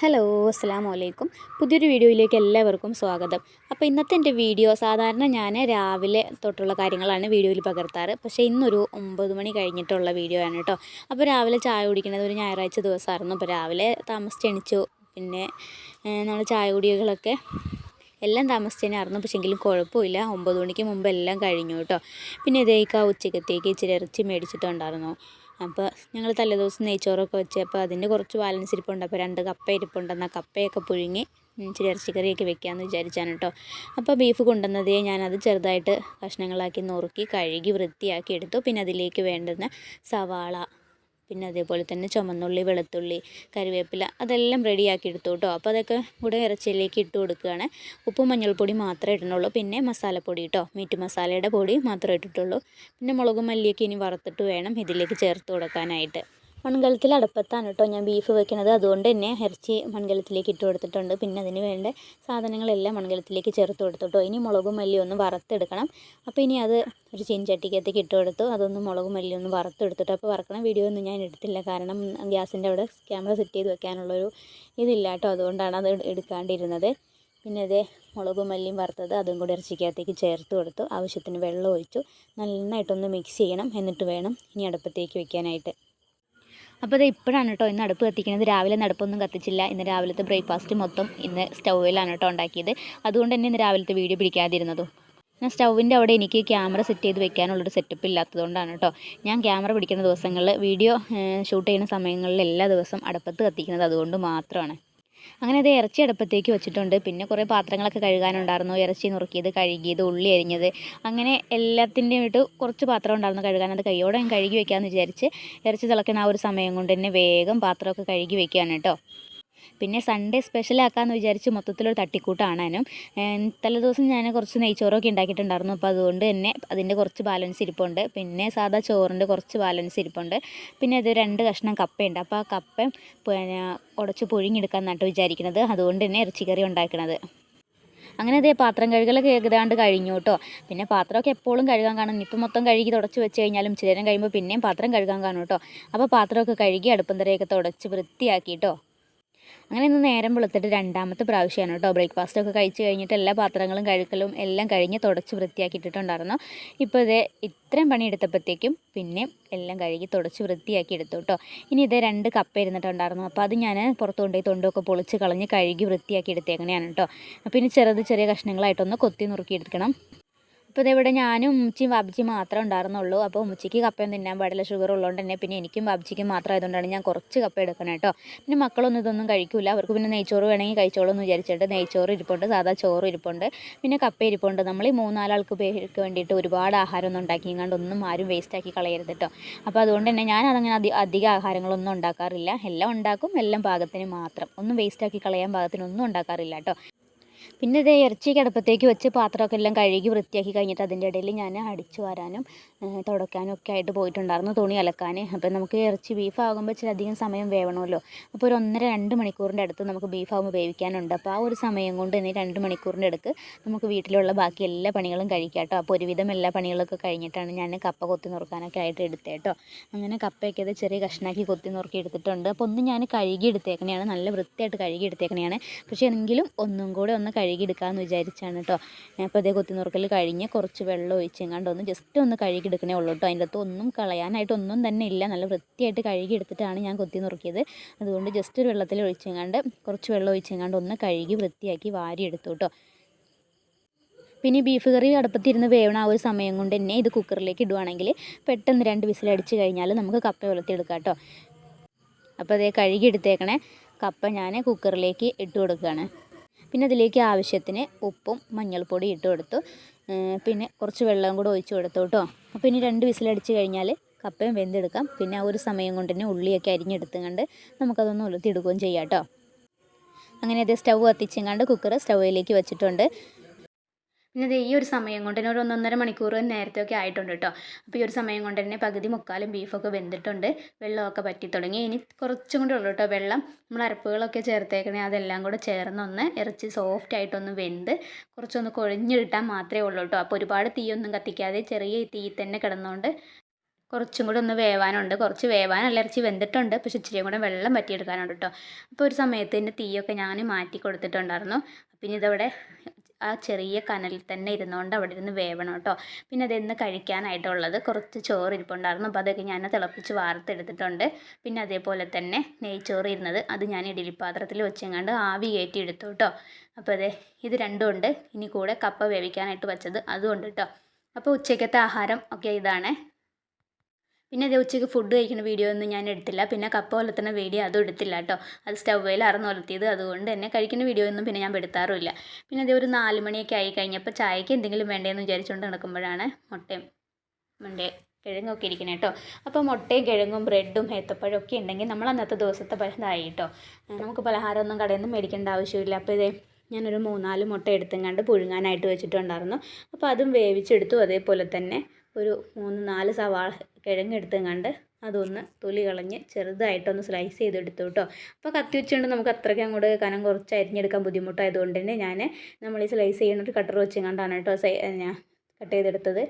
Hello അസ്സാം വലൈക്കും പുതിയൊരു വീഡിയോയിലേക്ക് എല്ലാവർക്കും സ്വാഗതം. അപ്പോൾ ഇന്നത്തെ എന്റെ വീഡിയോ സാധാരണ ഞാൻ രാവിലെ തൊട്ടുള്ള കാര്യങ്ങളാണ് വീഡിയോയിൽ പകർത്താറ്. പക്ഷേ ഇന്നൊരു ഒമ്പത് മണി കഴിഞ്ഞിട്ടുള്ള വീഡിയോ ആണ് കേട്ടോ അപ്പോൾ രാവിലെ ചായ കുടിക്കുന്നത് ഒരു ഞായറാഴ്ച ദിവസമായിരുന്നു. അപ്പോൾ രാവിലെ താമസിച്ചെണിച്ചു. പിന്നെ നമ്മൾ ചായ കുടികളൊക്കെ എല്ലാം താമസിച്ചതിനായിരുന്നു പക്ഷെങ്കിലും കുഴപ്പമില്ല. ഒമ്പത് മണിക്ക് മുമ്പ് എല്ലാം കഴിഞ്ഞു കേട്ടോ പിന്നെ ഇതേക്കാ ഉച്ചക്കത്തേക്ക് ഇച്ചിരി ഇറച്ചി മേടിച്ചിട്ടുണ്ടായിരുന്നു. അപ്പോൾ ഞങ്ങൾ തലേദിവസം നെയ്ച്ചോറൊക്കെ വെച്ച് അപ്പോൾ അതിന്റെ കുറച്ച് ബാലൻസ് ഇരിപ്പുണ്ട്. അപ്പോൾ രണ്ട് കപ്പ ഇരിപ്പുണ്ട് എന്നാൽ കപ്പയൊക്കെ പുഴുങ്ങി ഇച്ചിരി ഇറച്ചിക്കറിയൊക്കെ വെക്കാമെന്ന് വിചാരിച്ചാണ് കേട്ടോ അപ്പോൾ ബീഫ് കൊണ്ടുവന്നതേ ഞാനത് ചെറുതായിട്ട് കഷ്ണങ്ങളാക്കി നുറുക്കി കഴുകി വൃത്തിയാക്കി എടുത്തു. പിന്നെ അതിലേക്ക് വേണ്ടുന്ന സവാള പിന്നെ അതേപോലെ തന്നെ ചുമന്നുള്ളി വെളുത്തുള്ളി കറിവേപ്പില അതെല്ലാം റെഡിയാക്കി എടുത്തു കേട്ടോ. അപ്പോൾ അതൊക്കെ കൂടെ ഇറച്ചിയിലേക്ക് ഇട്ട് കൊടുക്കുകയാണ്. ഉപ്പും മഞ്ഞൾപ്പൊടി മാത്രമേ ഇടുന്നുള്ളൂ. പിന്നെ മസാലപ്പൊടി കേട്ടോ. മീറ്റ് മസാലയുടെ പൊടി മാത്രമേ ഇട്ടിട്ടുള്ളൂ. പിന്നെ മുളകും മല്ലിയൊക്കെ ഇനി വറുത്തിട്ട് വേണം ഇതിലേക്ക് ചേർത്ത് കൊടുക്കാനായിട്ട്. മൺകലത്തിൽ അടുപ്പത്താണ് കേട്ടോ. ഞാൻ ബീഫ് വെക്കുന്നത് അതുകൊണ്ട് തന്നെ ഇറച്ചി മൺകലത്തിലേക്ക് ഇട്ട് കൊടുത്തിട്ടുണ്ട്. പിന്നെ അതിന് വേണ്ട സാധനങ്ങളെല്ലാം മൺകലത്തിലേക്ക് ചേർത്ത് കൊടുത്തു കേട്ടോ. ഇനി മുളകും മല്ലിയും ഒന്ന് വറുത്തെടുക്കണം. അപ്പോൾ ഇനി അത് ഒരു ചീൻചട്ടിക്കകത്തേക്ക് ഇട്ട് കൊടുത്തു. അതൊന്ന് മുളകും മല്ലിയും ഒന്ന് വറുത്തെടുത്തിട്ട് അപ്പോൾ വറക്കണ വീഡിയോ ഒന്നും ഞാൻ എടുത്തില്ല. കാരണം ഗ്യാസിന്റെ അവിടെ ക്യാമറ സെറ്റ് ചെയ്ത് വെക്കാനുള്ളൊരു ഇതില്ല കേട്ടോ. അതുകൊണ്ടാണ് അത് എടുക്കാണ്ടിരുന്നത്. പിന്നെ അതേ മുളകും മല്ലിയും വറുത്തത് അതും കൂടി ഇറച്ചിക്കകത്തേക്ക് ചേർത്ത് കൊടുത്തു. ആവശ്യത്തിന് വെള്ളം ഒഴിച്ചു. നന്നായിട്ടൊന്ന് മിക്സ് ചെയ്യണം. എന്നിട്ട് വേണം ഇനി അടുപ്പത്തേക്ക് വെക്കാനായിട്ട്. അപ്പോൾ അത് ഇപ്പോഴാണ് കേട്ടോ ഇന്ന് അടുപ്പ് കത്തിക്കുന്നത്. രാവിലെ നടപ്പൊന്നും കത്തിച്ചില്ല. ഇന്ന് രാവിലത്തെ ബ്രേക്ക്ഫാസ്റ്റ് മൊത്തം ഇന്ന് സ്റ്റൗവിലാണ് കേട്ടോ ഉണ്ടാക്കിയത്. അതുകൊണ്ട് തന്നെ ഇന്ന് രാവിലത്തെ വീഡിയോ പിടിക്കാതിരുന്നതും. ഞാൻ സ്റ്റൗവിന്റെ അവിടെ എനിക്ക് ക്യാമറ സെറ്റ് ചെയ്ത് വെക്കാനുള്ളൊരു സെറ്റപ്പ് ഇല്ലാത്തതുകൊണ്ടാണ് കേട്ടോ ഞാൻ ക്യാമറ പിടിക്കുന്ന ദിവസങ്ങളിൽ വീഡിയോ ഷൂട്ട് ചെയ്യുന്ന സമയങ്ങളിൽ എല്ലാ ദിവസവും അടുപ്പത്ത് കത്തിക്കുന്നത് അതുകൊണ്ട് മാത്രമാണ്. അങ്ങനെ അത് ഇറച്ചി അടുപ്പത്തേക്ക് വെച്ചിട്ടുണ്ട്. പിന്നെ കുറേ പാത്രങ്ങളൊക്കെ കഴുകാനുണ്ടായിരുന്നു. ഇറച്ചി നുറുക്കിയത് കഴുകിയത് ഉള്ളി അരിഞ്ഞത്. അങ്ങനെ എല്ലാത്തിന്റെയും ഇട്ട് കുറച്ച് പാത്രം ഉണ്ടായിരുന്നു കഴുകാൻ. അത് കൈയോടെ കഴുകി വെക്കാമെന്ന് വിചാരിച്ച് ഇറച്ചി തിളക്കുന്ന ആ ഒരു സമയം കൊണ്ട് തന്നെ വേഗം പാത്രമൊക്കെ കഴുകി വെക്കുകയാണ് കേട്ടോ. പിന്നെ സൺഡേ സ്പെഷ്യൽ ആക്കാമെന്ന് വിചാരിച്ച് മൊത്തത്തിലൊരു തട്ടിക്കൂട്ടാണാനും തലേദിവസം ഞാൻ കുറച്ച് നെയ്ച്ചോറൊക്കെ ഉണ്ടാക്കിയിട്ടുണ്ടായിരുന്നു. അപ്പോൾ അതുകൊണ്ട് തന്നെ അതിന്റെ കുറച്ച് ബാലൻസ് ഇരിപ്പുണ്ട്. പിന്നെ സാധാ ചോറിന്റെ കുറച്ച് ബാലൻസ് ഇരിപ്പുണ്ട്. പിന്നെ അത് രണ്ട് കഷ്ണം കപ്പയുണ്ട്. അപ്പോൾ ആ കപ്പ പിന്നെ ഉടച്ച് പുഴുങ്ങിയെടുക്കാൻ വിചാരിക്കുന്നത്. അതുകൊണ്ട് തന്നെ ഇറച്ചിക്കറി ഉണ്ടാക്കുന്നത് അങ്ങനെ അതേ പാത്രം കഴുകലൊക്കെ ഏകദാണ്ട് കഴിഞ്ഞു കേട്ടോ. പിന്നെ പാത്രമൊക്കെ എപ്പോഴും കഴുകാൻ കാണും. ഇപ്പം മൊത്തം കഴുകി തുടച്ച് വെച്ച് കഴിഞ്ഞാലും ചിലരം കഴിയുമ്പോൾ പിന്നെയും പാത്രം കഴുകാൻ കാണും കേട്ടോ. അപ്പോൾ പാത്രമൊക്കെ കഴുകി അടുപ്പം തറയൊക്കെ തുടച്ച് വൃത്തിയാക്കി കേട്ടോ. അങ്ങനെ ഇന്ന് നേരം വെളുത്തിട്ട് രണ്ടാമത്തെ പ്രാവശ്യമാണ് കേട്ടോ ബ്രേക്ക്ഫാസ്റ്റ് ഒക്കെ കഴിച്ച് കഴിഞ്ഞിട്ട് എല്ലാ പാത്രങ്ങളും കഴുക്കലും എല്ലാം കഴിഞ്ഞ് തുടച്ച് വൃത്തിയാക്കിയിട്ടുണ്ടായിരുന്നു ഇപ്പോൾ ഇത് ഇത്രയും പണിയെടുത്തപ്പോഴത്തേക്കും പിന്നെ എല്ലാം കഴുകി തുടച്ച് വൃത്തിയാക്കി എടുത്തു കേട്ടോ. ഇനി ഇത് രണ്ട് കപ്പ ഇരുന്നിട്ടുണ്ടായിരുന്നു. അപ്പോൾ അത് ഞാൻ പുറത്ത് കൊണ്ടുപോയി തൊണ്ടൊക്കെ പൊളിച്ച് കളഞ്ഞ് കഴുകി വൃത്തിയാക്കി എടുത്തേക്കണെയാണ് കേട്ടോ. അപ്പോൾ ഇനി ചെറുത് ചെറിയ കഷ്ണങ്ങളായിട്ടൊന്ന് കൊത്തി നുറുക്കി എടുക്കണം. അപ്പോൾ ഇവിടെ ഞാനും ഉമ്മച്ചിയും ബാബിച്ചിയും മാത്രമേ ഉണ്ടായിരുന്നുള്ളൂ. അപ്പോൾ ഉമ്മച്ചിക്ക് കപ്പയും തിന്നാൻ പാടില്ല ഷുഗർ ഉള്ളതുകൊണ്ട് തന്നെ പിന്നെ എനിക്കും ബാബിച്ചിക്കും മാത്രം ആയതുകൊണ്ടാണ് ഞാൻ കുറച്ച് കപ്പ എടുക്കണം കേട്ടോ. പിന്നെ മക്കളൊന്നും ഇതൊന്നും കഴിക്കില്ല അവർക്ക് പിന്നെ നെയ്ച്ചോറ് വേണമെങ്കിൽ കഴിച്ചോളൂ എന്ന് വിചാരിച്ചിട്ട് നെയ്ച്ചോറ് ഇരിപ്പുണ്ട് സാധാ ചോറ് ഇരിപ്പുണ്ട് പിന്നെ കപ്പ ഇരിപ്പുണ്ട്. നമ്മൾ ഈ മൂന്നാലാൾക്ക് പേർക്ക് വേണ്ടിയിട്ട് ഒരുപാട് ആഹാരമൊന്നും ഉണ്ടാക്കി ഒന്നും ആരും വേസ്റ്റാക്കി കളയരുത് കേട്ടോ. അപ്പോൾ അതുകൊണ്ട് തന്നെ ഞാൻ അതങ്ങനെ അധി അധിക ആഹാരങ്ങളൊന്നും ഉണ്ടാക്കാറില്ല. എല്ലാം ഉണ്ടാക്കും എല്ലാം പാകത്തിന് മാത്രം. ഒന്നും വേസ്റ്റാക്കി കളയാൻ പാകത്തിനൊന്നും ഉണ്ടാക്കാറില്ല കേട്ടോ. പിന്നെ ഇതേ ഇറച്ചി കിടപ്പത്തേക്ക് വെച്ച് പാത്രമൊക്കെ എല്ലാം കഴുകി വൃത്തിയാക്കി കഴിഞ്ഞിട്ട് അതിന്റെ ഇടയിൽ ഞാൻ അടിച്ചു വരാനും തുടക്കാനും ഒക്കെ ആയിട്ട് പോയിട്ടുണ്ടായിരുന്നു തുണി അലക്കാൻ. അപ്പം നമുക്ക് ഇറച്ചി ബീഫ് ആകുമ്പോൾ ഇച്ചിരി അധികം സമയം വേവണമല്ലോ. അപ്പോൾ ഒരു ഒന്നര രണ്ട് മണിക്കൂറിന്റെ അടുത്ത് നമുക്ക് ബീഫ് ആകുമ്പോൾ വേവിക്കാനുണ്ട്. അപ്പോൾ ആ ഒരു സമയം കൊണ്ട് തന്നെ രണ്ട് മണിക്കൂറിന്റെ അടുത്ത് നമുക്ക് വീട്ടിലുള്ള ബാക്കി എല്ലാ പണികളും കഴിക്കാം കേട്ടോ. അപ്പോൾ ഒരുവിധം എല്ലാ പണികളൊക്കെ കഴിഞ്ഞിട്ടാണ് ഞാൻ കപ്പ കൊത്തി നുറുക്കാനൊക്കെ ആയിട്ട് എടുത്തേട്ടോ അങ്ങനെ കപ്പയൊക്കെ അത് ചെറിയ കഷ്ണാക്കി കൊത്തി നുറുക്കി എടുത്തിട്ടുണ്ട്. അപ്പോൾ ഒന്ന് ഞാൻ കഴുകി എടുത്തേക്കണെയാണ്. നല്ല വൃത്തിയായിട്ട് കഴുകി എടുത്തേക്കണെയാണ്. പക്ഷേ എങ്കിലും ഒന്നും കൂടെ ഒന്ന് കഴുകിയെടുക്കാമെന്ന് വിചാരിച്ചാണ് കേട്ടോ അപ്പോൾ അതേ കൊത്തി നുറുക്കൽ കഴിഞ്ഞ് കുറച്ച് വെള്ളം ഒഴിച്ചെങ്ങാണ്ട് ഒന്ന് ജസ്റ്റ് ഒന്ന് കഴുകിയെടുക്കണേ ഉള്ളൂ കേട്ടോ അതിന്റെ അകത്ത് ഒന്നും കളയാനായിട്ടൊന്നും തന്നെ ഇല്ല. നല്ല വൃത്തിയായിട്ട് കഴുകിയെടുത്തിട്ടാണ് ഞാൻ കൊത്തി നുറുക്കിയത് അതുകൊണ്ട് ജസ്റ്റ് ഒരു വെള്ളത്തിൽ ഒഴിച്ചെങ്ങാണ്ട് കുറച്ച് വെള്ളം ഒഴിച്ചെങ്ങാണ്ട് ഒന്ന് കഴുകി വൃത്തിയാക്കി വാരിയെടുത്തു കേട്ടോ പിന്നെ ബീഫ് കറി അടുപ്പത്തിരുന്ന് വേവണ ആ ഒരു സമയം കൊണ്ട് തന്നെ ഇത് കുക്കറിലേക്ക് ഇടുവാണെങ്കിൽ പെട്ടെന്ന് രണ്ട് വിസിലടിച്ച് കഴിഞ്ഞാൽ നമുക്ക് കപ്പ വെളുത്തിയെടുക്കാം കേട്ടോ അപ്പോൾ അതേ കഴുകി എടുത്തേക്കണേ കപ്പ ഞാൻ കുക്കറിലേക്ക് ഇട്ട് കൊടുക്കുകയാണ് പിന്നെ അതിലേക്ക് ആവശ്യത്തിന് ഉപ്പും മഞ്ഞൾപ്പൊടി ഇട്ട് കൊടുത്തു. പിന്നെ കുറച്ച് വെള്ളം കൂടെ ഒഴിച്ച് കൊടുത്തു കേട്ടോ. അപ്പോൾ ഇനി രണ്ട് വിസിലടിച്ച് കഴിഞ്ഞാൽ കപ്പയും വെന്തെടുക്കാം. പിന്നെ ആ ഒരു സമയം കൊണ്ട് തന്നെ ഉള്ളിയൊക്കെ അരിഞ്ഞെടുത്തുകൊണ്ട് നമുക്കതൊന്ന് ഉലർത്തിയെടുക്കുകയും ചെയ്യാം കേട്ടോ. അങ്ങനെ അത് സ്റ്റൗ കത്തിച്ചെങ്ങാണ്ട് കുക്കർ സ്റ്റൗവിലേക്ക് വെച്ചിട്ടുണ്ട്. പിന്നെ ഈ ഒരു സമയം കൊണ്ട് തന്നെ ഒരു ഒന്നൊന്നര മണിക്കൂർ നേരത്തെയൊക്കെ ആയിട്ടുണ്ട് കേട്ടോ. അപ്പോൾ ഈ ഒരു സമയം കൊണ്ട് തന്നെ പകുതി മുക്കാലും ബീഫൊക്കെ വെന്തിട്ടുണ്ട്. വെള്ളമൊക്കെ പറ്റി തുടങ്ങി ഇനി കുറച്ചും കൂടെ ഉള്ളൂ കേട്ടോ വെള്ളം. നമ്മൾ അരപ്പുകളൊക്കെ ചേർത്തേക്കണേ അതെല്ലാം കൂടെ ചേർന്നൊന്ന് ഇറച്ചി സോഫ്റ്റ് ആയിട്ടൊന്ന് വെന്ത് കുറച്ചൊന്ന് കൊഴിഞ്ഞിട്ടാൽ മാത്രമേ ഉള്ളൂ കേട്ടോ. അപ്പോൾ ഒരുപാട് തീയൊന്നും കത്തിക്കാതെ ചെറിയ തീ തന്നെ കിടന്നുകൊണ്ട് കുറച്ചും കൂടെ ഒന്ന് വേവാനുണ്ട്. കുറച്ച് വേവാനല്ല ഇറച്ചി വെന്തിട്ടുണ്ട്. പക്ഷെ ഇച്ചിരിയും കൂടെ വെള്ളം പറ്റിയെടുക്കാനുണ്ട് കേട്ടോ. അപ്പോൾ ഒരു സമയത്ത് എന്റെ തീയൊക്കെ ഞാൻ മാറ്റി കൊടുത്തിട്ടുണ്ടായിരുന്നു. പിന്നെ ഇതവിടെ ആ ചെറിയ കനലിൽ തന്നെ ഇരുന്നുകൊണ്ട് അവിടെ ഇരുന്ന് വേവണം കേട്ടോ. പിന്നെ അതെന്ന് കഴിക്കാനായിട്ടുള്ളത് കുറച്ച് ചോറ് ഇരിപ്പുണ്ടായിരുന്നു. അപ്പോൾ അതൊക്കെ ഞാൻ തിളപ്പിച്ച് വാർത്തെടുത്തിട്ടുണ്ട്. പിന്നെ അതേപോലെ തന്നെ നെയ്ച്ചോറ് ഇരുന്നത് അത് ഞാൻ ഇഡലിപ്പാത്രത്തിൽ വെച്ചെങ്ങാണ്ട് ആവി കയറ്റി എടുത്തു കേട്ടോ. അപ്പോൾ അതെ ഇത് രണ്ടും ഉണ്ട്. ഇനി കൂടെ കപ്പ വേവിക്കാനായിട്ട് വെച്ചത് അതും ഉണ്ട് കേട്ടോ. അപ്പോൾ ഉച്ചയ്ക്കത്തെ ആഹാരം ഒക്കെ ഇതാണ്. പിന്നെ അതേ ഉച്ചയ്ക്ക് ഫുഡ് കഴിക്കുന്ന വീഡിയോ ഒന്നും ഞാൻ എടുത്തില്ല. പിന്നെ കപ്പ ഒലത്തുന്ന വീഡിയോ അതും എടുത്തില്ല കേട്ടോ. അത് സ്റ്റൗവേലായിരുന്നു ഒലത്തിയത് അതുകൊണ്ട് തന്നെ കഴിക്കുന്ന വീഡിയോ ഒന്നും പിന്നെ ഞാൻ എടുത്താറുമില്ല പിന്നെ അതേ ഒരു നാല് മണിയൊക്കെ ആയി കഴിഞ്ഞപ്പോൾ ചായക്ക് എന്തെങ്കിലും വേണ്ടതെന്ന് വിചാരിച്ചുകൊണ്ട് നടക്കുമ്പോഴാണ് മുട്ടയും മുണ്ടേ കിഴങ്ങൊക്കെ ഇരിക്കുന്നത് കേട്ടോ. അപ്പോൾ മുട്ടയും കിഴങ്ങും ബ്രെഡും ഏത്തപ്പഴം ഒക്കെ ഉണ്ടെങ്കിൽ നമ്മൾ അന്നത്തെ ദിവസത്തെ ഇതായി കേട്ടോ. നമുക്ക് പലഹാരമൊന്നും കടയിൽ നിന്ന് മേടിക്കേണ്ട ആവശ്യമില്ല. അപ്പോൾ ഇതേ ഞാനൊരു മൂന്നാൽ മുട്ട എടുത്തെങ്ങാണ്ട് പുഴുങ്ങാനായിട്ട് വെച്ചിട്ടുണ്ടായിരുന്നു. അപ്പോൾ അതും വേവിച്ചെടുത്തു. അതേപോലെ തന്നെ ഒരു മൂന്ന് നാല് സവാള കിഴങ്ങ് കണ്ട് അതൊന്ന് തൊലി കളഞ്ഞ് ചെറുതായിട്ടൊന്ന് സ്ലൈസ് ചെയ്തെടുത്തു കേട്ടോ അപ്പോൾ കത്തി വെച്ചുകൊണ്ട് നമുക്ക് അത്രയ്ക്ക് അങ്ങോട്ട് കനം കുറച്ച് അരിഞ്ഞെടുക്കാൻ ബുദ്ധിമുട്ടായതുകൊണ്ട് തന്നെ ഞാൻ നമ്മൾ ഈ സ്ലൈസ് ചെയ്യുന്ന ഒരു കട്ടർ വെച്ചെങ്ങാണ്ടാണ് കേട്ടോ ഞാൻ കട്ട് ചെയ്തെടുത്തത്.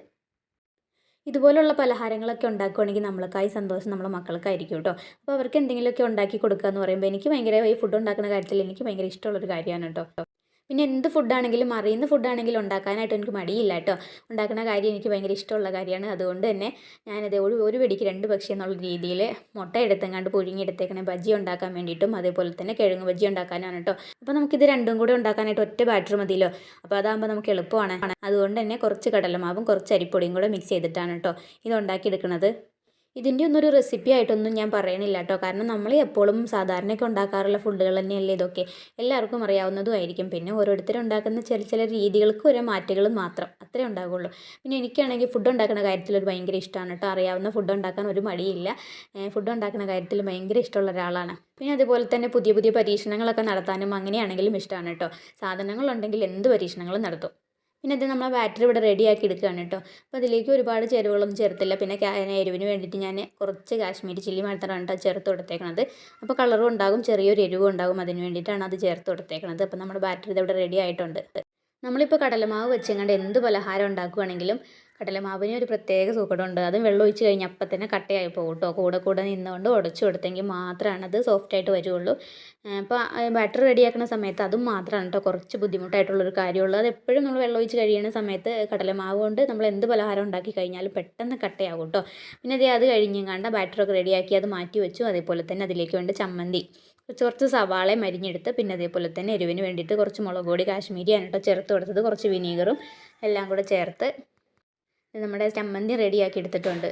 ഇതുപോലുള്ള പലഹാരങ്ങളൊക്കെ ഉണ്ടാക്കുകയാണെങ്കിൽ നമ്മൾക്കായി സന്തോഷം നമ്മളെ മക്കൾക്കായിരിക്കും കേട്ടോ അപ്പോൾ അവർക്ക് എന്തെങ്കിലുമൊക്കെ ഉണ്ടാക്കി കൊടുക്കുക എന്ന് പറയുമ്പോൾ എനിക്ക് ഭയങ്കര ഈ ഫുഡ് ഉണ്ടാക്കുന്ന കാര്യത്തിൽ എനിക്ക് ഭയങ്കര ഇഷ്ടമുള്ളൊരു കാര്യമാണ് കേട്ടോ പിന്നെ എന്ത് ഫുഡാണെങ്കിലും അറിയുന്ന ഫുഡാണെങ്കിലും ഉണ്ടാക്കാനായിട്ട് എനിക്ക് മടിയില്ല കേട്ടോ. ഉണ്ടാക്കുന്ന കാര്യം എനിക്ക് ഭയങ്കര ഇഷ്ടമുള്ള കാര്യമാണ്. അതുകൊണ്ട് തന്നെ ഞാനത് ഒരു ഒരു വെടിക്ക് രണ്ട് പക്ഷി എന്നുള്ള രീതിയിൽ മുട്ട എടുത്തെങ്ങാണ്ട് പുഴുങ്ങി എടുത്തേക്കണേ ബജ്ജി ഉണ്ടാക്കാൻ വേണ്ടിയിട്ടും അതേപോലെ തന്നെ കിഴങ്ങ് ബജ്ജി ഉണ്ടാക്കാനാണ് കേട്ടോ. അപ്പോൾ നമുക്കിത് രണ്ടും കൂടി ഉണ്ടാക്കാനായിട്ട് ഒറ്റ ബാറ്റർ മതിയല്ലോ. അപ്പോൾ അതാകുമ്പോൾ നമുക്ക് എളുപ്പമാണ്. അതുകൊണ്ട് തന്നെ കുറച്ച് കടലമാവും കുറച്ച് അരിപ്പൊടിയും കൂടെ മിക്സ് ചെയ്തിട്ടാണ് കേട്ടോ ഇത് ഉണ്ടാക്കിയെടുക്കുന്നത് ഇതിന്റെ ഒന്നും ഒരു റെസിപ്പി ആയിട്ടൊന്നും ഞാൻ പറയണില്ല കേട്ടോ. കാരണം നമ്മൾ എപ്പോഴും സാധാരണയൊക്കെ ഉണ്ടാക്കാറുള്ള ഫുഡുകൾ തന്നെയല്ലേ ഇതൊക്കെ. എല്ലാവർക്കും അറിയാവുന്നതും ആയിരിക്കും. പിന്നെ ഓരോരുത്തരും ഉണ്ടാക്കുന്ന ചില ചില രീതികൾക്ക് ഓരോ മാറ്റങ്ങൾ മാത്രം അത്രേ ഉണ്ടാകുള്ളൂ പിന്നെ എനിക്കാണെങ്കിൽ ഫുഡ് ഉണ്ടാക്കുന്ന കാര്യത്തിൽ ഒരു ഭയങ്കര ഇഷ്ടമാണ് കേട്ടോ. അറിയാവുന്ന ഫുഡ് ഉണ്ടാക്കാൻ ഒരു മടിയില്ല. ഫുഡ് ഉണ്ടാക്കുന്ന കാര്യത്തിൽ ഭയങ്കര ഇഷ്ടമുള്ള ഒരാളാണ്. പിന്നെ അതുപോലെ തന്നെ പുതിയ പുതിയ പരീക്ഷണങ്ങളൊക്കെ നടത്താനും അങ്ങനെയാണെങ്കിലും ഇഷ്ടമാണ് കേട്ടോ. സാധനങ്ങളുണ്ടെങ്കിൽ എന്ത് പരീക്ഷണങ്ങളും നടത്തും. പിന്നെ ഇത് നമ്മൾ ബാറ്ററി ഇവിടെ റെഡിയാക്കി എടുക്കുകയാണ് കേട്ടോ. അപ്പോൾ അതിലേക്ക് ഒരുപാട് ചേരുവകളൊന്നും ചേർത്തില്ല. പിന്നെ എരിവിന് വേണ്ടിയിട്ട് ഞാൻ കുറച്ച് കാശ്മീരി ചില്ലി മാത്രമാണ് കേട്ടോ ചേർത്ത് കൊടുത്തേക്കണത്. അപ്പോൾ കളറും ഉണ്ടാകും ചെറിയൊരു എരിവും ഉണ്ടാകും. അതിന് വേണ്ടിയിട്ടാണ് അത് ചേർത്ത് കൊടുത്തേക്കണത്. അപ്പോൾ നമ്മുടെ ബാറ്ററി ഇത് ഇവിടെ റെഡി ആയിട്ടുണ്ട്. നമ്മളിപ്പോൾ കടലമാവ് വെച്ചെങ്ങാണ്ട് എന്ത് പലഹാരം ഉണ്ടാക്കുകയാണെങ്കിലും കടലമാവിന് ഒരു പ്രത്യേക സൂക്കടമുണ്ട് അതും വെള്ളം ഒഴിച്ച് കഴിഞ്ഞാൽ അപ്പം തന്നെ കട്ടയായി പോകും കേട്ടോ കൂടെ കൂടെ നിന്നുകൊണ്ട് ഉടച്ചു കൊടുത്തെങ്കിൽ മാത്രമാണ് അത് സോഫ്റ്റായിട്ട് വരുള്ളൂ. അപ്പോൾ ബാറ്റർ റെഡിയാക്കുന്ന സമയത്ത് അതും മാത്രമാണ് കേട്ടോ കുറച്ച് ബുദ്ധിമുട്ടായിട്ടുള്ളൊരു കാര്യമുള്ളൂ. അത് എപ്പോഴും നമ്മൾ വെള്ളം ഒഴിച്ച് കഴിയുന്ന സമയത്ത് കടലമാവ് കൊണ്ട് നമ്മൾ എന്ത് പലഹാരം ഉണ്ടാക്കി കഴിഞ്ഞാലും പെട്ടെന്ന് കട്ടയാകും കേട്ടോ പിന്നെ അതേ അത് കഴിഞ്ഞ് കണ്ട ബാറ്ററൊക്കെ റെഡിയാക്കി അത് മാറ്റി വെച്ചു. അതേപോലെ തന്നെ അതിലേക്ക് വേണ്ട ചമ്മന്തി കുറച്ച് കുറച്ച് സവാളെ മരിഞ്ഞെടുത്ത് പിന്നെ അതേപോലെ തന്നെ എരിവിന് വേണ്ടിയിട്ട് കുറച്ച് മുളക് പൊടി കാശ്മീരിയാണ് കേട്ടോ ചേർത്ത് കൊടുത്തത് കുറച്ച് വിനീഗറും എല്ലാം കൂടെ ചേർത്ത് നമ്മുടെ ചമ്മന്തി റെഡിയാക്കി എടുത്തിട്ടുണ്ട്.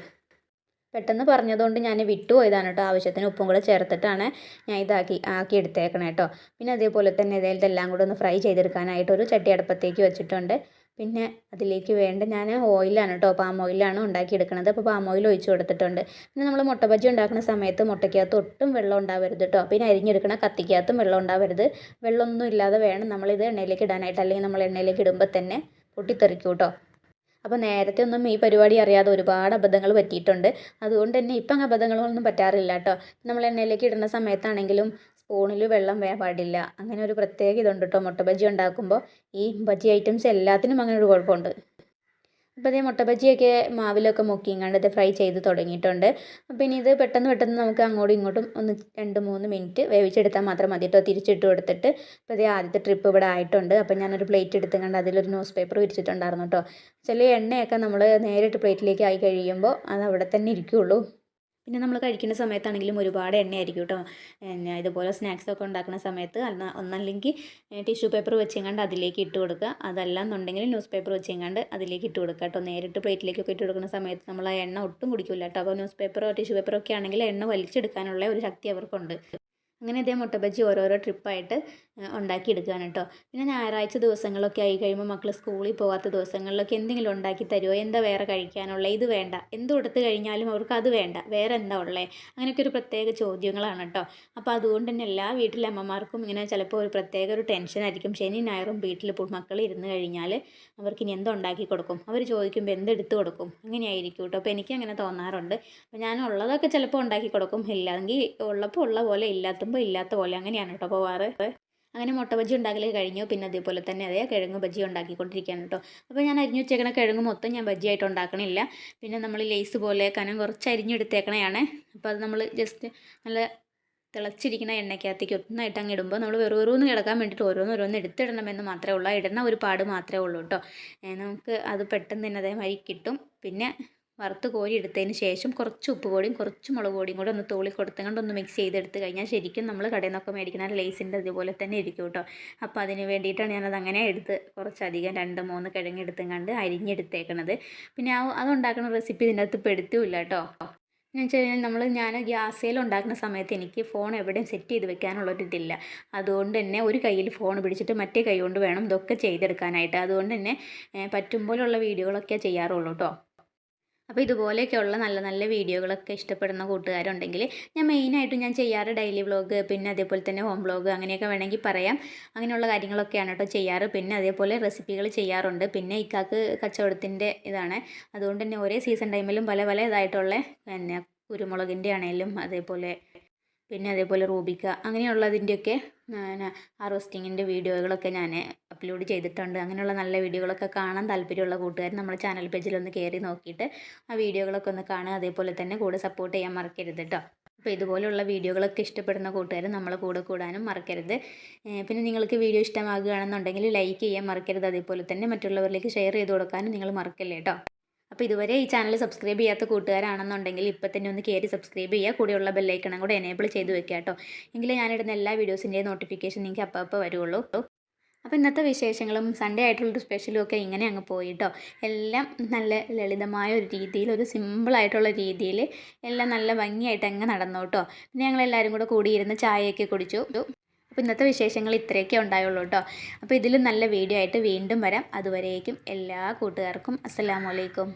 പെട്ടെന്ന് പറഞ്ഞതുകൊണ്ട് ഞാൻ വിട്ടുപോയതാണ് കേട്ടോ. ആവശ്യത്തിന് ഉപ്പും കൂടെ ചേർത്തിട്ടാണ് ഞാൻ ഇതാക്കി ആക്കി എടുത്തേക്കണേ കേട്ടോ. പിന്നെ അതേപോലെ തന്നെ ഇതെല്ലാം കൂടെ ഒന്ന് ഫ്രൈ ചെയ്തെടുക്കാനായിട്ട് ഒരു ചട്ടി അടുപ്പത്തേക്ക് വെച്ചിട്ടുണ്ട്. പിന്നെ അതിലേക്ക് വേണ്ട ഞാൻ ഓയിലാണ് കേട്ടോ പാം ഓയിലാണ് ഉണ്ടാക്കിയെടുക്കുന്നത് അപ്പോൾ പാം ഓയിൽ ഒഴിച്ചു കൊടുത്തിട്ടുണ്ട്. പിന്നെ നമ്മൾ മുട്ട ബജ്ജി ഉണ്ടാക്കുന്ന സമയത്ത് മുട്ടയ്ക്കകത്ത് ഒട്ടും വെള്ളം ഉണ്ടാവരുത് കേട്ടോ. പിന്നെ അരിഞ്ഞെടുക്കണ കത്തിക്കകത്തും വെള്ളം ഉണ്ടാവരുത്. വെള്ളമൊന്നും ഇല്ലാതെ വേണം നമ്മളിത് എണ്ണയിലേക്ക് ഇടാനായിട്ട്. അല്ലെങ്കിൽ നമ്മൾ എണ്ണയിലേക്ക് ഇടുമ്പോൾ തന്നെ പൊട്ടിത്തെറിക്കും കേട്ടോ. അപ്പോൾ നേരത്തെ ഒന്നും ഈ പരിപാടി അറിയാതെ ഒരുപാട് അബദ്ധങ്ങൾ പറ്റിയിട്ടുണ്ട്. അതുകൊണ്ട് തന്നെ ഇപ്പം അബദ്ധങ്ങളൊന്നും പറ്റാറില്ല കേട്ടോ. നമ്മൾ എണ്ണയിലേക്ക് ഇടുന്ന സമയത്താണെങ്കിലും സ്പൂണിൽ വെള്ളം വേ പാടില്ല. അങ്ങനെ ഒരു പ്രത്യേക ഇതുണ്ട് കേട്ടോ. മുട്ട ബജി ഉണ്ടാക്കുമ്പോൾ ഈ ബജി ഐറ്റംസ് എല്ലാത്തിനും അങ്ങനെ ഒരു കുഴപ്പമുണ്ട്. അപ്പോൾ ഇതേ മുട്ട ബജിയൊക്കെ മാവിലൊക്കെ മുക്കിങ്ങാണ്ട് ഇത് ഫ്രൈ ചെയ്ത് തുടങ്ങിയിട്ടുണ്ട്. അപ്പോൾ ഇനി ഇത് പെട്ടെന്ന് പെട്ടെന്ന് നമുക്ക് അങ്ങോട്ടും ഇങ്ങോട്ടും ഒന്ന് രണ്ട് മൂന്ന് മിനിറ്റ് വേവിച്ചെടുത്താൽ മാത്രം മതി കേട്ടോ തിരിച്ചിട്ട് കൊടുത്തിട്ട്. ഇപ്പോൾ ഇതേ ആദ്യത്തെ ട്രിപ്പ് ഇവിടെ ആയിട്ടുണ്ട്. അപ്പോൾ ഞാനൊരു പ്ലേറ്റ് എടുത്തുകൊണ്ട് അതിലൊരു ന്യൂസ് പേപ്പർ വിരിച്ചിട്ടുണ്ടായിരുന്നു കേട്ടോ. ചില എണ്ണയൊക്കെ നമ്മൾ നേരിട്ട് പ്ലേറ്റിലേക്ക് ആയി കഴിയുമ്പോൾ അത് അവിടെ തന്നെ ഇരിക്കുകയുള്ളൂ പിന്നെ നമ്മൾ കഴിക്കുന്ന സമയത്താണെങ്കിലും ഒരുപാട് എണ്ണയായിരിക്കും കേട്ടോ ഇതുപോലെ സ്നാക്സൊക്കെ ഉണ്ടാക്കുന്ന സമയത്ത് ഒന്നല്ലെങ്കിൽ ടിഷ്യൂ പേപ്പർ വെച്ചെങ്ങാണ്ട് അതിലേക്ക് ഇട്ട് കൊടുക്കുക. അതല്ല എന്നുണ്ടെങ്കിൽ ന്യൂസ് പേപ്പർ വെച്ചെങ്ങാണ്ട് അതിലേക്ക് ഇട്ട് കൊടുക്കുക കേട്ടോ നേരിട്ട് പ്ലേറ്റിലേക്കൊക്കെ ഇട്ട് കൊടുക്കുന്ന സമയത്ത് നമ്മൾ ആ എണ്ണ ഒട്ടും കുടിക്കില്ല കേട്ടോ അപ്പോൾ ന്യൂസ് പേപ്പറോ ടിഷ്യൂ പേപ്പറോ ഒക്കെ ആണെങ്കിൽ എണ്ണ വലിച്ചെടുക്കാനുള്ള ഒരു ശക്തി അവർക്കുണ്ട്. അങ്ങനെ ഇതേ മുട്ട ബജ്ജി ഓരോരോ ട്രിപ്പായിട്ട് ഉണ്ടാക്കിയെടുക്കുകയാണ് കേട്ടോ പിന്നെ ഞായറാഴ്ച ദിവസങ്ങളൊക്കെ ആയി കഴിയുമ്പോൾ മക്കൾ സ്കൂളിൽ പോകാത്ത ദിവസങ്ങളിലൊക്കെ എന്തെങ്കിലും ഉണ്ടാക്കി തരുമോ എന്താ വേറെ കഴിക്കാനുള്ള? ഇത് വേണ്ട. എന്ത് കൊടുത്തു കഴിഞ്ഞാലും അവർക്ക് അത് വേണ്ട. വേറെ എന്താ ഉള്ളത് അങ്ങനെയൊക്കെ ഒരു പ്രത്യേക ചോദ്യങ്ങളാണ് കേട്ടോ അപ്പോൾ അതുകൊണ്ട് തന്നെ എല്ലാ വീട്ടിലെ അമ്മമാർക്കും ഇങ്ങനെ ചിലപ്പോൾ ഒരു പ്രത്യേക ഒരു ടെൻഷനായിരിക്കും ശനി ഞായറും വീട്ടിൽ മക്കൾ ഇരുന്ന് കഴിഞ്ഞാൽ അവർക്ക് ഇനി എന്തുണ്ടാക്കി കൊടുക്കും? അവർ ചോദിക്കുമ്പോൾ എന്തെടുത്ത് കൊടുക്കും? അങ്ങനെയായിരിക്കും കേട്ടോ അപ്പോൾ എനിക്ക് അങ്ങനെ തോന്നാറുണ്ട്. അപ്പോൾ ഞാൻ ഉള്ളതൊക്കെ ചിലപ്പോൾ ഉണ്ടാക്കി കൊടുക്കും. ഇല്ലെങ്കിൽ ഉള്ളപ്പോൾ ഉള്ള പോലെ ഇല്ലാത്തുമ്പോൾ ഇല്ലാത്ത പോലെ അങ്ങനെയാണ് കേട്ടോ പോവാറ്. അങ്ങനെ മുട്ട ബജ്ജി ഉണ്ടാക്കൽ കഴിഞ്ഞു. പിന്നെ അതേപോലെ തന്നെ അതേ കിഴങ്ങ് ബജ്ജി ഉണ്ടാക്കിക്കൊണ്ടിരിക്കുകയാണ് കേട്ടോ അപ്പോൾ ഞാൻ അരിഞ്ഞു വെച്ചേക്കണ കിഴങ്ങ് മൊത്തം ഞാൻ ബജ്ജിയായിട്ട് ഉണ്ടാക്കണില്ല. പിന്നെ നമ്മൾ ലേസ് പോലെ കനം കുറച്ച് അരിഞ്ഞെടുത്തേക്കണയാണ്. അപ്പോൾ അത് നമ്മൾ ജസ്റ്റ് നല്ല തിളച്ചിരിക്കുന്ന എണ്ണയ്ക്കകത്തേക്ക് ഒന്നായിട്ട് അങ്ങ് ഇടുമ്പോൾ നമ്മൾ വെറു വെറുന്ന് കിടക്കാൻ വേണ്ടിയിട്ട് ഓരോന്ന് ഓരോന്ന് എടുത്തിടണമെന്ന് മാത്രമേ ഉള്ളൂ. ഇടുന്ന ഒരു പാട് മാത്രമേ ഉള്ളൂ കേട്ടോ നമുക്ക് അത് പെട്ടെന്ന് തന്നെ അതേമാതിരി കിട്ടും. പിന്നെ വറുത്ത് കോരി എടുത്തതിന് ശേഷം കുറച്ച് ഉപ്പ് പൊടിയും കുറച്ച് മുളക് പൊടിയും കൂടെ ഒന്ന് തോളി കൊടുത്തുകൊണ്ട് ഒന്ന് മിക്സ് ചെയ്തെടുത്ത് കഴിഞ്ഞാൽ ശരിക്കും നമ്മൾ കടയിൽ നിന്നൊക്കെ മേടിക്കുന്ന ലേസിന്റെ അതുപോലെ തന്നെ ഇരിക്കും കേട്ടോ. അപ്പോൾ അതിന് വേണ്ടിയിട്ടാണ് ഞാനത് അങ്ങനെ എടുത്ത് കുറച്ചധികം രണ്ട് മൂന്ന് കിഴങ്ങ് എടുത്തും അരിഞ്ഞെടുത്തേക്കണത്. പിന്നെ ആ അതുണ്ടാക്കുന്ന റെസിപ്പി ഇതിന്റെ അകത്ത് പെടുത്തുമില്ല കേട്ടോ. എന്ന് വെച്ച് കഴിഞ്ഞാൽ നമ്മൾ ഞാൻ ഗ്യാസേൽ ഉണ്ടാക്കുന്ന സമയത്ത് എനിക്ക് ഫോൺ എവിടെയും സെറ്റ് ചെയ്ത് വെക്കാനുള്ളൊരിതില്ല അതുകൊണ്ട് തന്നെ ഒരു കയ്യിൽ ഫോൺ പിടിച്ചിട്ട് മറ്റേ കൈ കൊണ്ട് വേണം ഇതൊക്കെ ചെയ്തെടുക്കാനായിട്ട്. അതുകൊണ്ട് തന്നെ പറ്റുമ്പോഴുള്ള വീഡിയോകളൊക്കെ ചെയ്യാറുള്ളൂ കേട്ടോ. അപ്പോൾ ഇതുപോലെയൊക്കെയുള്ള നല്ല നല്ല വീഡിയോകളൊക്കെ ഇഷ്ടപ്പെടുന്ന കൂട്ടുകാരുണ്ടെങ്കിൽ ഞാൻ മെയിനായിട്ടും ഞാൻ ചെയ്യാറ് ഡെയിലി വ്ളോഗ് പിന്നെ അതേപോലെ തന്നെ ഹോം വ്ളോഗ് അങ്ങനെയൊക്കെ വേണമെങ്കിൽ പറയാം. അങ്ങനെയുള്ള കാര്യങ്ങളൊക്കെയാണ് കേട്ടോ ചെയ്യാറ്. പിന്നെ അതേപോലെ റെസിപ്പികൾ ചെയ്യാറുണ്ട്. പിന്നെ ഇക്കാക്ക് കച്ചവടത്തിന്റെ ഇതാണ്. അതുകൊണ്ട് തന്നെ ഒരേ സീസൺ ടൈമിലും പല പല ഇതായിട്ടുള്ള പിന്നെ കുരുമുളകിന്റെ ആണെങ്കിലും അതേപോലെ പിന്നെ അതേപോലെ റൂബിക്ക അങ്ങനെയുള്ളതിന്റെയൊക്കെ പിന്നെ റോസ്റ്റിങ്ങിന്റെ വീഡിയോകളൊക്കെ ഞാൻ അപ്ലോഡ് ചെയ്തിട്ടുണ്ട്. അങ്ങനെയുള്ള നല്ല വീഡിയോകളൊക്കെ കാണാൻ താല്പര്യമുള്ള കൂട്ടുകാർ നമ്മുടെ ചാനൽ പേജിലൊന്ന് കയറി നോക്കിയിട്ട് ആ വീഡിയോകളൊക്കെ ഒന്ന് കാണുക. അതേപോലെ തന്നെ കൂടെ സപ്പോർട്ട് ചെയ്യാൻ മറക്കരുത് കേട്ടോ അപ്പോൾ ഇതുപോലെയുള്ള വീഡിയോകളൊക്കെ ഇഷ്ടപ്പെടുന്ന കൂട്ടുകാർ നമ്മളെ കൂടെ കൂടാനും മറക്കരുത്. പിന്നെ നിങ്ങൾക്ക് വീഡിയോ ഇഷ്ടമാകുകയാണെന്നുണ്ടെങ്കിൽ ലൈക്ക് ചെയ്യാൻ മറക്കരുത്. അതേപോലെ തന്നെ മറ്റുള്ളവരിലേക്ക് ഷെയർ ചെയ്ത് കൊടുക്കാനും നിങ്ങൾ മറക്കല്ലേ കേട്ടോ അപ്പോൾ ഇതുവരെ ഈ ചാനൽ സബ്സ്ക്രൈബ് ചെയ്യാത്ത കൂട്ടുകാരാണെന്നുണ്ടെങ്കിൽ ഇപ്പം തന്നെ ഒന്ന് കയറി സബ്സ്ക്രൈബ് ചെയ്യുക. കൂടെയുള്ള ബെല്ലൈക്കണം കൂടെ എനേബിൾ ചെയ്ത് വെക്കുക കേട്ടോ. എങ്കിലേ ഞാനിടുന്ന എല്ലാ വീഡിയോസിന്റെയും നോട്ടിഫിക്കേഷൻ നിങ്ങൾക്ക് അപ്പം അപ്പം വരുള്ളൂ. അപ്പോൾ ഇന്നത്തെ വിശേഷങ്ങളും സൺഡേ ആയിട്ടുള്ളൊരു സ്പെഷ്യലും ഒക്കെ ഇങ്ങനെ അങ്ങ് പോയിട്ടോ എല്ലാം നല്ല ലളിതമായ ഒരു രീതിയിൽ ഒരു സിമ്പിളായിട്ടുള്ള രീതിയിൽ എല്ലാം നല്ല ഭംഗിയായിട്ട് അങ്ങ് നടന്നു കേട്ടോ പിന്നെ ഞങ്ങളെല്ലാവരും കൂടെ കൂടിയിരുന്ന് ചായയൊക്കെ കുടിച്ചു. അപ്പോൾ ഇന്നത്തെ വിശേഷങ്ങൾ ഇത്രയൊക്കെ ഉണ്ടായുള്ളൂ കേട്ടോ. അപ്പോൾ ഇതിലും നല്ല വീഡിയോ ആയിട്ട് വീണ്ടും വരാം. അതുവരേക്കും എല്ലാ കൂട്ടുകാർക്കും അസ്സലാമലൈക്കും